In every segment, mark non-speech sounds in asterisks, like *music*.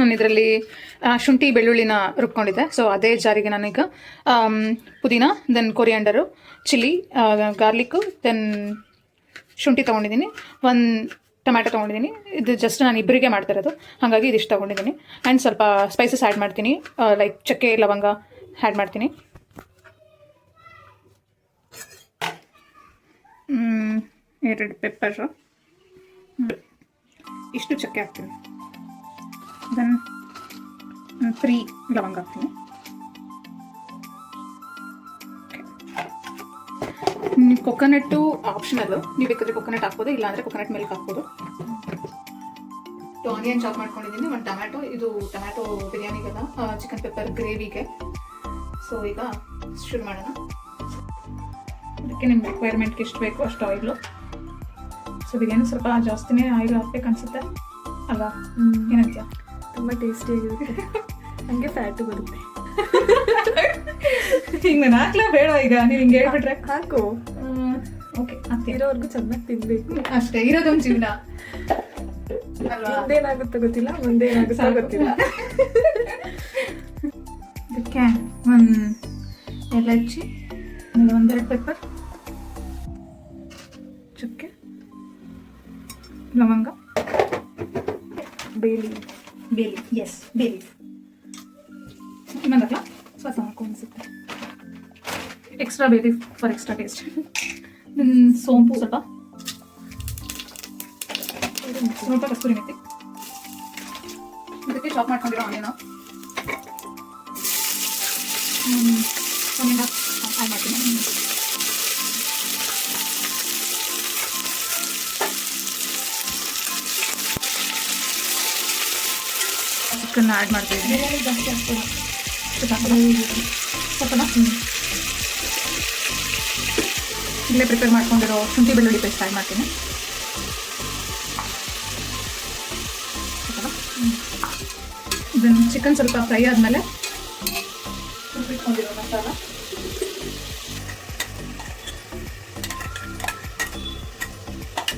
ನಾನು ಇದರಲ್ಲಿ ಶುಂಠಿ ಬೆಳ್ಳುಳ್ಳಿನ ರುಬ್ಕೊಂಡಿದ್ದೆ. ಸೊ ಅದೇ ಜಾರಿಗೆ ನಾನೀಗ ಪುದೀನ then coriander chilli garlic then ಶುಂಠಿ ತೊಗೊಂಡಿದ್ದೀನಿ. ಒಂದು ಟೊಮ್ಯಾಟೊ ತೊಗೊಂಡಿದ್ದೀನಿ. ಇದು ಜಸ್ಟ್ ನಾನು ಇಬ್ಬರಿಗೆ ಮಾಡ್ತಿರೋದು ಹಾಗಾಗಿ ಇದಿಷ್ಟು ತೊಗೊಂಡಿದ್ದೀನಿ. ಆ್ಯಂಡ್ ಸ್ವಲ್ಪ ಸ್ಪೈಸಸ್ ಆ್ಯಡ್ ಮಾಡ್ತೀನಿ. ಲೈಕ್ ಚಕ್ಕೆ, ಲವಂಗ ಆ್ಯಡ್ ಮಾಡ್ತೀನಿ. ಎರಡು ಪೆಪ್ಪರು ಇಷ್ಟು ಚಕ್ಕೆ ಹಾಕ್ತೀನಿ. ದೆನ್ ತ್ರೀ ಲವಂಗ ಹಾಕ್ತೀನಿ ಕೊಕೊನಟ್ಟು ಆಪ್ಷನಲ್ ನೀವು ಬೇಕಾದ್ರೆ ಕೊಕೊನಟ್ ಹಾಕ್ಬೋದು ಇಲ್ಲಾಂದರೆ ಕೊಕೊನಟ್ ಮಿಲ್ಕ್ ಹಾಕ್ಬೋದು ಆನಿಯನ್ ಚಾಪ್ ಮಾಡ್ಕೊಂಡಿದ್ದೀನಿ ಒಂದು ಟೊಮ್ಯಾಟೊ ಇದು ಟೊಮ್ಯಾಟೊ ಬಿರಿಯಾನಿಗೆಲ್ಲ ಚಿಕನ್ ಪೆಪ್ಪರ್ ಗ್ರೇವಿಗೆ ಸೊ ಈಗ ಶುರು ಮಾಡೋಣ. ಅದಕ್ಕೆ ನಿಮ್ಮ ರಿಕ್ವೈರ್ಮೆಂಟ್ಗೆ ಎಷ್ಟು ಬೇಕು ಅಷ್ಟು ಆಯಿಲು ಸೊ ಬಿರಿಯಾನಿ ಸ್ವಲ್ಪ ಜಾಸ್ತಿನೇ ಆಯಿಲ್ ಹಾಕ್ಬೇಕು ಅನ್ಸುತ್ತೆ. ಅಲ್ಲ ಏನಂತೀಯ? ತುಂಬ ಟೇಸ್ಟಿಯಾಗಿರುತ್ತೆ ಹಂಗೆ ಫ್ಯಾಟು ಬರುತ್ತೆ. ಈಗ ನಾನು ಹಾಕ್ಲಾ ಬೇಡ ಈಗ? ನೀವು ಹಿಂಗೆ ಹೇಳ್ಬಿಟ್ರೆ? ಹಾಕು. ಓಕೆ ಇರೋವರೆಗೂ ಚೆನ್ನಾಗಿ ತಿನ್ಬೇಕು. ಅಷ್ಟೇ ಇರೋದೊಂದು ಜೀವನ. ಅಲ್ವಾ? ಗೊತ್ತಿಲ್ಲ ಮುಂದೇನಾಗುತ್ತೋ ಗೊತ್ತಿಲ್ಲ. ಅದಕ್ಕೆ ಒಂದು ಎಲಚ್ಚಿ ಒಂದೆರಡು ಪೆಪ್ಪರ್ ಚುಕ್ಕೆ ಲವಂಗ ಬೇಲಿ. ಬೇಲಿ ಎಸ್ ಬೇಲಿ. ಇನ್ನೊಂದಲ್ಲ ಸ್ವಲ್ಪ ಸಾಕು ಅನ್ಸುತ್ತೆ ಎಕ್ಸ್ಟ್ರಾ ಬೇಲಿ ಫಾರ್ ಎಕ್ಸ್ಟ್ರಾ ಟೇಸ್ಟ್ ಸೋಂಪು ಸ್ವಲ್ಪ. ಸ್ವಲ್ಪ ಕಸ್ತೂರಿ ಮೆತ್ತಿ ಇದಕ್ಕೆ ಶಾಪ್ ಮಾಡ್ಕೊಂಡಿರೋ ಆನಿಯನ್ ಚಿಕನ್ ಆ್ಯಡ್ ಮಾಡ್ತಾ ಇದ್ದೀನಿ ಬಿರಿಯಾನಿ ಜಾಸ್ತಿ ಹಾಕ್ಬೇಡ ಇಲ್ಲೇ ಪ್ರಿಪೇರ್ ಮಾಡ್ಕೊಂಡಿರೋ ಶುಂಠಿ ಬೆಳ್ಳುಳ್ಳಿ ಪೇಸ್ಟ್ ಆ್ಯಡ್ ಮಾಡ್ತೀನಿ. ಇದನ್ನು ಚಿಕನ್ ಸ್ವಲ್ಪ ಫ್ರೈ ಆದಮೇಲೆ ರುಬ್ಬಿಟ್ಕೊಂಡಿರೋ ಮಸಾಲ.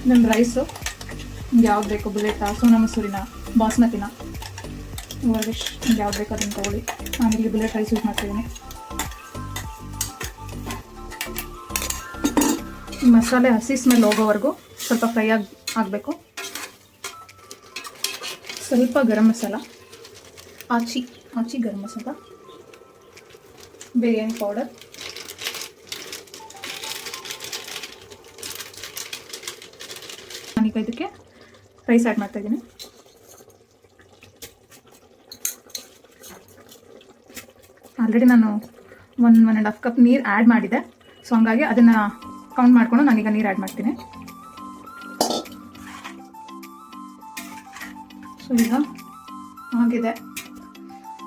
ನನ್ನ ರೈಸು ಯಾವ್ದು ಬೇಕು, ಬುಲೆಟಾ, ಸೋನಾ ಮಸೂರಿನ, ಬಾಸ್ಮತಿನ. ಇವಾಗ ಯಾವ್ದು ಬೇಕು ಅದನ್ನು ತಗೊಳ್ಳಿ. ಇಲ್ಲಿ ಬುಲೆಟ್ ರೈಸ್ ಯೂಸ್ ಮಾಡ್ತಿದ್ದೀನಿ ಈ ಮಸಾಲೆ ಹಸಿ ಸ್ಮೆಲ್ ಹೋಗೋವರೆಗೂ ಸ್ವಲ್ಪ ಫ್ರೈ ಆಗಿ, ಆಗಬೇಕು. ಸ್ವಲ್ಪ ಗರಂ ಮಸಾಲ. ಆಚಿ ಆಚಿ ಗರಂ ಮಸಾಲ. ಬಿರಿಯಾನಿ ಪೌಡರ್ ನಾನೀಗ ಇದಕ್ಕೆ ರೈಸ್ ಆ್ಯಡ್ ಮಾಡ್ತಾ ಆಲ್ರೆಡಿ ನಾನು one one and half cup ನೀರು ಆ್ಯಡ್ ಮಾಡಿದೆ. ಸೊ ಹಂಗಾಗಿ ಅದನ್ನು ಕೌಂಟ್ ಮಾಡಿಕೊಂಡು ನಾನೀಗ ನೀರು ಆ್ಯಡ್ ಮಾಡ್ತೀನಿ. ಸೊ ಈಗ ಆಗಿದೆ.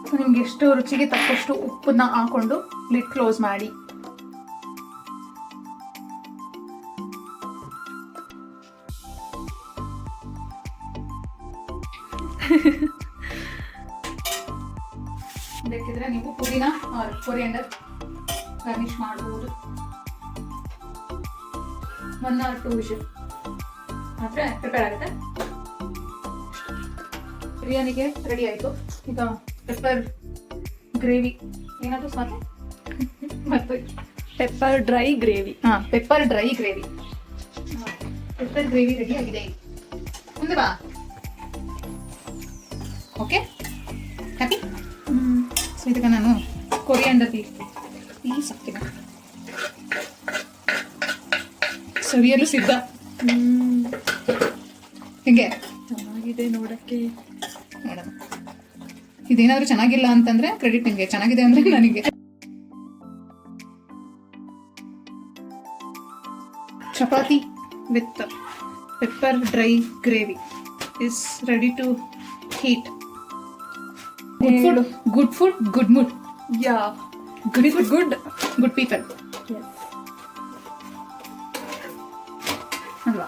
ಸೊ ನಿಮ್ಗೆ ಎಷ್ಟು ರುಚಿಗೆ ತಕ್ಕಷ್ಟು ಉಪ್ಪನ್ನ ಹಾಕೊಂಡು ಲಿಡ್ ಕ್ಲೋಸ್ ಮಾಡಿ. *laughs* ಬೇಕಿದ್ರೆ ನೀವು ಪುದೀನ ಕೊರಿಯಂಡರ್ ಗಾರ್ನಿಶ್ ಮಾಡಬಹುದು ಒನ್ ಆರ್ ಟೂ ವಿಷಲ್ ಆದರೆ ಪ್ರಿಪೇರ್ ಆಗುತ್ತೆ. ಬಿರಿಯಾನಿಗೆ ರೆಡಿ ಆಯಿತು. ಈಗ ಪೆಪ್ಪರ್ ಗ್ರೇವಿ ಏನಾದರೂ ಸಾಕು? ಮತ್ತೆ ಪೆಪ್ಪರ್ ಡ್ರೈ ಗ್ರೇವಿ ಹಾಂ pepper dry gravy pepper gravy ready ಆಗಿದೆ. ಮುಂದೆ ಬಾ. ಸೊ ಇದಕ್ಕೆ ನಾನು ಕೊರಿಯಾಂಡರ್ ಪೀಸ್ ಪೀಸ್ ಹಾಕ್ತೀನಿ ಸವಿಯಲು ಸಿದ್ಧ. ಹಿಂಗೆ. ಚೆನ್ನಾಗಿದೆ ನೋಡಕ್ಕೆ. ನೋಡೋಣ. ಇದೇನಾದರೂ ಚೆನ್ನಾಗಿಲ್ಲ ಅಂತಂದ್ರೆ ಕ್ರೆಡಿಟ್ ನಿಮಗೆ. ಚೆನ್ನಾಗಿದೆ ಅಂದ್ರೆ ನನಗೆ. Chapati with pepper dry gravy is ready to heat good food good food good mood yeah good food good good people ಅಲ್ವಾ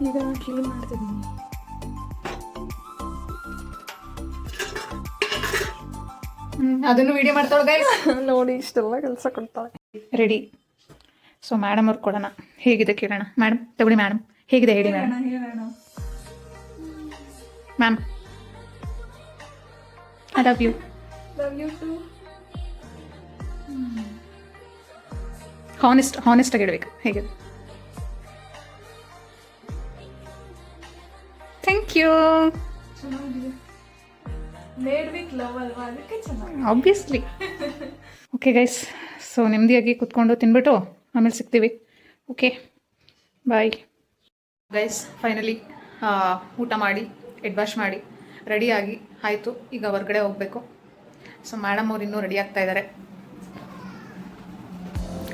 ಈಗ ನಾನು ಕ್ಲೀನ್ ಮಾಡ್ತಿದ್ದೀನಿ ಅದನ್ನು ವಿಡಿಯೋ ಮಾಡ್ತಾಳೆ ಗೈಸ್ ನೋಡಿ ಇಷ್ಟೆಲ್ಲ ಕೆಲಸ ಕೊಡ್ತಾಳೆ. ರೆಡಿ ಸೊ ಮೇಡಮ್ ಅವ್ರು ಕೊಡೋಣ. ಹೇಗಿದೆ ಕೇಳೋಣ ಮೇಡಮ್ ತಗೊಳ್ಳಿ ಮೇಡಮ್ ಹೇಗಿದೆ ಹೇಳಿ ma'am? Ma'am. I love you honest honest ಆಗಿ ಇಡಬೇಕು ಹೇಗೆ? Thank you obviously okay guys so ನೆಮ್ಮದಿಯಾಗಿ ಕುತ್ಕೊಂಡು ತಿನ್ಬಿಟ್ಟು ಆಮೇಲೆ ಸಿಗ್ತೀವಿ. ಓಕೆ ಬಾಯ್ ಗೈಸ್ ಫೈನಲಿ ಊಟ ಮಾಡಿ ಹೆಡ್ ವಾಶ್ ಮಾಡಿ ರೆಡಿಯಾಗಿ ಆಯಿತು ಈಗ ಹೊರಗಡೆ ಹೋಗಬೇಕು. ಸೊ ಮೇಡಮ್ ಅವ್ರು ಇನ್ನೂ ರೆಡಿ ಆಗ್ತಾ ಇದ್ದಾರೆ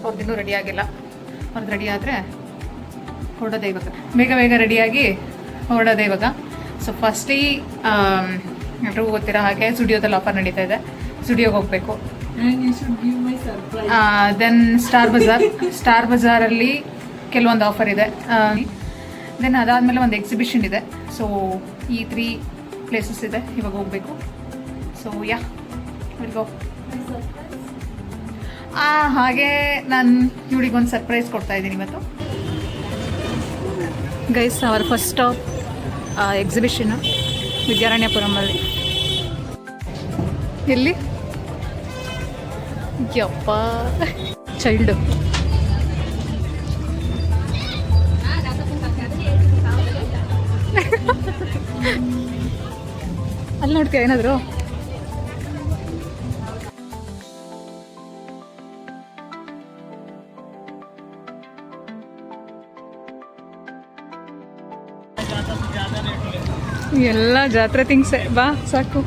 ಅವ್ರದ್ದಿನ್ನೂ ರೆಡಿ ಆಗಿಲ್ಲ. ಅವ್ರದ್ದು ರೆಡಿ ಆದರೆ ಹೊರಡೋದೇ ಇವಾಗ. ಬೇಗ ಬೇಗ ರೆಡಿಯಾಗಿ ಹೊರಡೋದೇ ಇವಾಗ. ಸೊ ಫಸ್ಟಿ ಎಲ್ರಿಗೂ ಗೊತ್ತಿರೋ ಹಾಗೆ ಸ್ಟುಡಿಯೋದಲ್ಲಿ ಆಫರ್ ನಡೀತಾ ಇದೆ. ಸ್ಟುಡಿಯೋಗೆ ಹೋಗಬೇಕು. ದೆನ್ ಸ್ಟಾರ್ ಬಜಾರ್ ಸ್ಟಾರ್ ಬಜಾರಲ್ಲಿ ಕೆಲವೊಂದು ಆಫರ್ ಇದೆ. ದೆನ್ ಅದಾದಮೇಲೆ ಒಂದು ಎಕ್ಸಿಬಿಷನ್ ಇದೆ. ಸೊ ಈ ತ್ರೀ ಪ್ಲೇಸಸ್ ಇದೆ. ಇವಾಗ ಹೋಗಬೇಕು. ಸೊ ಯಾ ಗೋ ಹಾಗೆ ನಾನು ಇವಳಿಗೊಂದು ಸರ್ಪ್ರೈಸ್ ಕೊಡ್ತಾ ಇದ್ದೀನಿ ಇವತ್ತು. Guys our first stop exhibition ವಿದ್ಯಾರಣ್ಯಪುರಮಲ್ಲಿ ಎಲ್ಲಿ? ಯಪ್ಪ ಚೈಲ್ಡ್ ನೋಡ್ತೀಯ ಏನಾದ್ರು? ಎಲ್ಲ ಜಾತ್ರೆ ಥಿಂಗ್ಸೆ ಬಾ ಸಾಕು.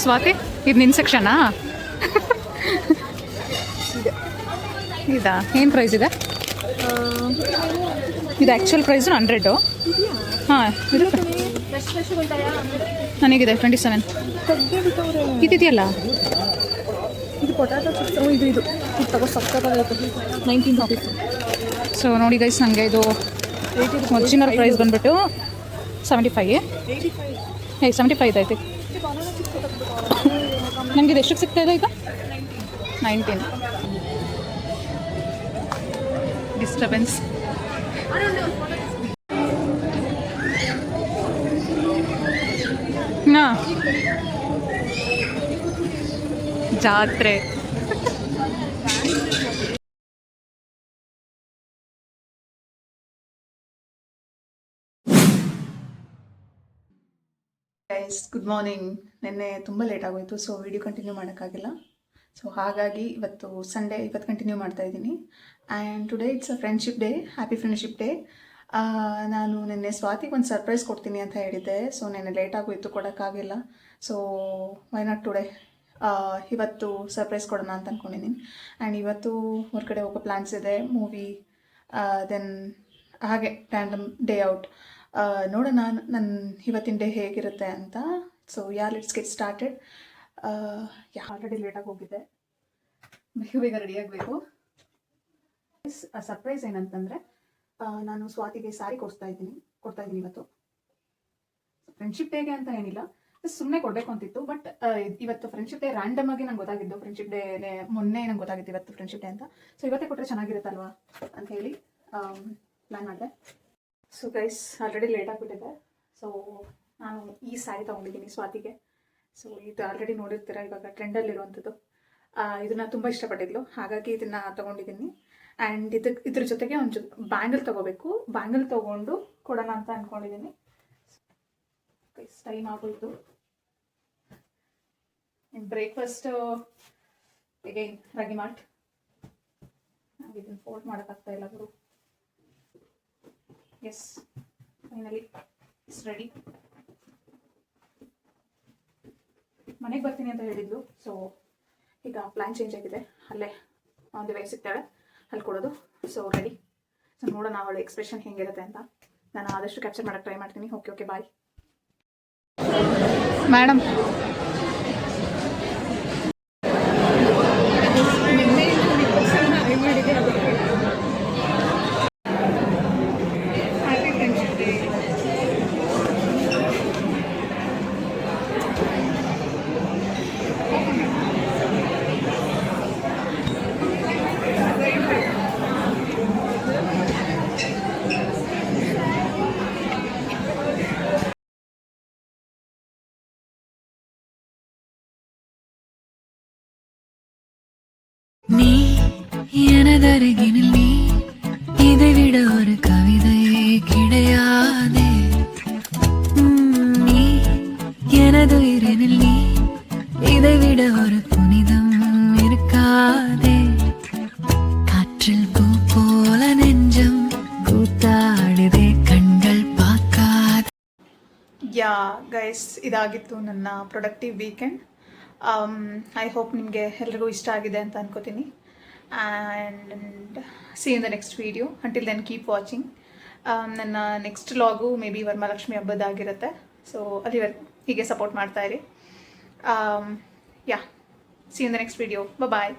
ಸ್ವಾತಿ ಇದು ನಿನ್ನ ಸೆಕ್ಷನಾ ಇದಾ ಏನು ಪ್ರೈಸ್ ಇದೆ? ಇದು ಆ್ಯಕ್ಚುಯಲ್ ಪ್ರೈಸು ಹಂಡ್ರೆಡು ಹಾಂ ಇದು ನನಗಿದೆ ಟ್ವೆಂಟಿ ಸೆವೆನ್ ಇದಿದೆಯಲ್ಲ? ಇದು ಪೊಟ್ಯಾಟೊ ಚಿಪ್ಸ್ ಇದು ಇದು. ಇದು ತಗೋ ಸಕ್ಕತ್ತಾಗೈತೆ ನೈನ್ಟೀನ್ ರುಪೀಸ್ ಸೊ ನೋಡಿ ಗೈಸ್ ನನಗೆ ಇದು ಒರಿಜಿನಲ್ ಪ್ರೈಸ್ ಬಂದ್ಬಿಟ್ಟು ಸೆವೆಂಟಿ ಫೈ ಏ ಸೆವೆಂಟಿ ಏಯ್ ಸೆವೆಂಟಿ ಫೈವ್ ಐತಿ ನನಗೆ ಇದು ಎಷ್ಟಕ್ಕೆ ಸಿಗ್ತಾ ಇದೆ ಈಗ? ನೈನ್ಟೀನ್ ಡಿಸ್ಟರ್ಬೆನ್ಸ್ ಜಾತ್ರೆ. ಗೈಸ್ ಗುಡ್ ಮಾರ್ನಿಂಗ್ ನಿನ್ನೆ ತುಂಬ ಲೇಟ್ ಆಗೋಯಿತು ಸೊ ವಿಡಿಯೋ ಕಂಟಿನ್ಯೂ ಮಾಡೋಕ್ಕಾಗಿಲ್ಲ. ಸೊ ಹಾಗಾಗಿ ಇವತ್ತು ಸಂಡೇ ಇವತ್ತು ಕಂಟಿನ್ಯೂ ಮಾಡ್ತಾ ಇದ್ದೀನಿ. And today it's a friendship day happy friendship day ನಾನು ನಿನ್ನೆ ಸ್ವಾತಿಗೆ ಒಂದು ಸರ್ಪ್ರೈಸ್ ಕೊಡ್ತೀನಿ ಅಂತ ಹೇಳಿದ್ದೆ. ಸೊ ನಿನ್ನೆ ಲೇಟ್ ಆಗೋಯಿತು ಕೊಡೋಕ್ಕಾಗಿಲ್ಲ. ಸೊ ವೈ ನಾಟ್ ಟುಡೇ ಇವತ್ತು ಸರ್ಪ್ರೈಸ್ ಕೊಡೋಣ ಅಂತ ಅಂದ್ಕೊಂಡಿದ್ದೀನಿ ಆ್ಯಂಡ್ ಇವತ್ತು ಹೊರಗಡೆ ಹೋಗೋ ಪ್ಲ್ಯಾನ್ಸ್ ಇದೆ ಮೂವಿ ದೆನ್ ಹಾಗೆ ರ್ಯಾಂಡಮ್ ಡೇ ಔಟ್ ನೋಡೋಣ ನನ್ನ ಇವತ್ತಿನ ಡೇ ಹೇಗಿರುತ್ತೆ ಅಂತ. So yeah let's get started already ಲೇಟಾಗಿ ಹೋಗಿದ್ದೆ ಬೇಗ ಬೇಗ ರೆಡಿ ಆಗಬೇಕು. ಸರ್ಪ್ರೈಸ್ ಏನಂತಂದರೆ ನಾನು ಸ್ವಾತಿಗೆ ಸ್ಯಾರಿ ಕೊಡ್ತಾ ಇದ್ದೀನಿ. ಕೊಡ್ತಾ ಇದ್ದೀನಿ ಇವತ್ತು. ಫ್ರೆಂಡ್ಶಿಪ್ ಡೇಗೆ ಅಂತ ಏನಿಲ್ಲ. ಸುಮ್ಮನೆ ಕೊಡಬೇಕು ಅಂತಿತ್ತು ಬಟ್ ಇವತ್ತು ಫ್ರೆಂಡ್ಶಿಪ್ ಡೇ ರ್ಯಾಂಡಮ್ ಆಗಿ ನಂಗೆ ಗೊತ್ತಾಗಿದ್ದು. ಫ್ರೆಂಡ್ಶಿಪ್ ಡೇ ಮೊನ್ನೆ ನಂಗೆ ಗೊತ್ತಾಗಿತ್ತು ಇವತ್ತು ಫ್ರೆಂಡ್ಶಿಪ್ ಡೇ ಅಂತ. ಸೊ ಇವತ್ತೇ ಕೊಟ್ಟರೆ ಚೆನ್ನಾಗಿರುತ್ತಲ್ವಾ? ಅಂತ ಹೇಳಿ ಪ್ಲ್ಯಾನ್ ಮಾಡಿದೆ. ಸೊ ಗೈಸ್ ಆಲ್ರೆಡಿ ಲೇಟ್ ಆಗಿಬಿಟ್ಟಿದೆ. ಸೊ ನಾನು ಈ ಸಾರಿ ತೊಗೊಂಡಿದ್ದೀನಿ ಸ್ವಾತಿಗೆ. ಸೊ ಇದು ಆಲ್ರೆಡಿ ನೋಡಿರ್ತೀರ, ಇವಾಗ ಟ್ರೆಂಡಲ್ಲಿರುವಂಥದ್ದು ಇದನ್ನು ತುಂಬ ಇಷ್ಟಪಟ್ಟಿದ್ಲು. ಹಾಗಾಗಿ ಇದನ್ನು ತೊಗೊಂಡಿದ್ದೀನಿ. ಆ್ಯಂಡ್ ಇದಕ್ಕೆ ಇದ್ರ ಜೊತೆಗೆ ಒಂದು ಬ್ಯಾಂಗಲ್ ತೊಗೋಬೇಕು. ಬ್ಯಾಂಗಲ್ ತೊಗೊಂಡು ಕೊಡೋಣ ಅಂತ ಅಂದ್ಕೊಂಡಿದ್ದೀನಿ ಗೈಸ್ ಟೈಮ್ ಆಗೋಯ್ತು. ಬ್ರೇಕ್ಫಾಸ್ಟು ಎಗೈನ್ ರಾಗಿ ಮಾಲ್ಟ್ ಇದನ್ನು ಫೋಲ್ಡ್ ಮಾಡೋಕ್ಕಾಗ್ತಾ ಇಲ್ಲ ಗುರು. ಎಸ್ ಫೈನಲಿ ಇಟ್ಸ್ ರೆಡಿ ಮನೆಗೆ ಬರ್ತೀನಿ ಅಂತ ಹೇಳಿದ್ಲು ಸೊ ಈಗ ಪ್ಲ್ಯಾನ್ ಚೇಂಜ್ ಆಗಿದೆ. ಅಲ್ಲೇ ಒಂದು ವೇ ಸಿಗ್ತಾಳೆ, ಅಲ್ಲಿ ಕೊಡೋದು. ಸೊ ರೆಡಿ ಸೊ ನೋಡೋಣ ಅವಳ ಎಕ್ಸ್ಪ್ರೆಷನ್ ಹೆಂಗಿರುತ್ತೆ ಅಂತ. ನಾನು ಆದಷ್ಟು ಕ್ಯಾಪ್ಚರ್ ಮಾಡೋಕ್ಕೆ ಟ್ರೈ ಮಾಡ್ತೀನಿ. ಓಕೆ ಓಕೆ ಬಾಯ್ ಮೇಡಮ್ நீ எனதருகினில் நீ இதைவிட ஒரு கவிதையே கிடையாதே உம், நீ எனதுயிரினில் நீ இதைவிட ஒரு புனிதம் இருக்காதே காற்றில் பூ போல நெஞ்சம் கூத்தாடுதே கண்கள் பார்க்காத ಯಾ ಗೈಸ್ ಇದಾಗಿತ್ತು ನನ್ನ ಪ್ರೊಡಕ್ಟಿವ್ ವೀಕೆಂಡ್ ಐ ಹೋಪ್ ನಿಮಗೆ ಎಲ್ರಿಗೂ ಇಷ್ಟ ಆಗಿದೆ ಅಂತ ಅನ್ಕೋತೀನಿ. And see in the next video until then keep watching ನನ್ನ ನೆಕ್ಸ್ಟ್ ಲಾಗು ಮೇ ಬಿ ವರಮಹಾಲಕ್ಷ್ಮಿ ಹಬ್ಬದಾಗಿರುತ್ತೆ ಸೊ ಅಲ್ಲಿವರೆಗೂ ಹೀಗೆ ಸಪೋರ್ಟ್ ಮಾಡ್ತಾ ಇರಿ. Yeah see in the next video bye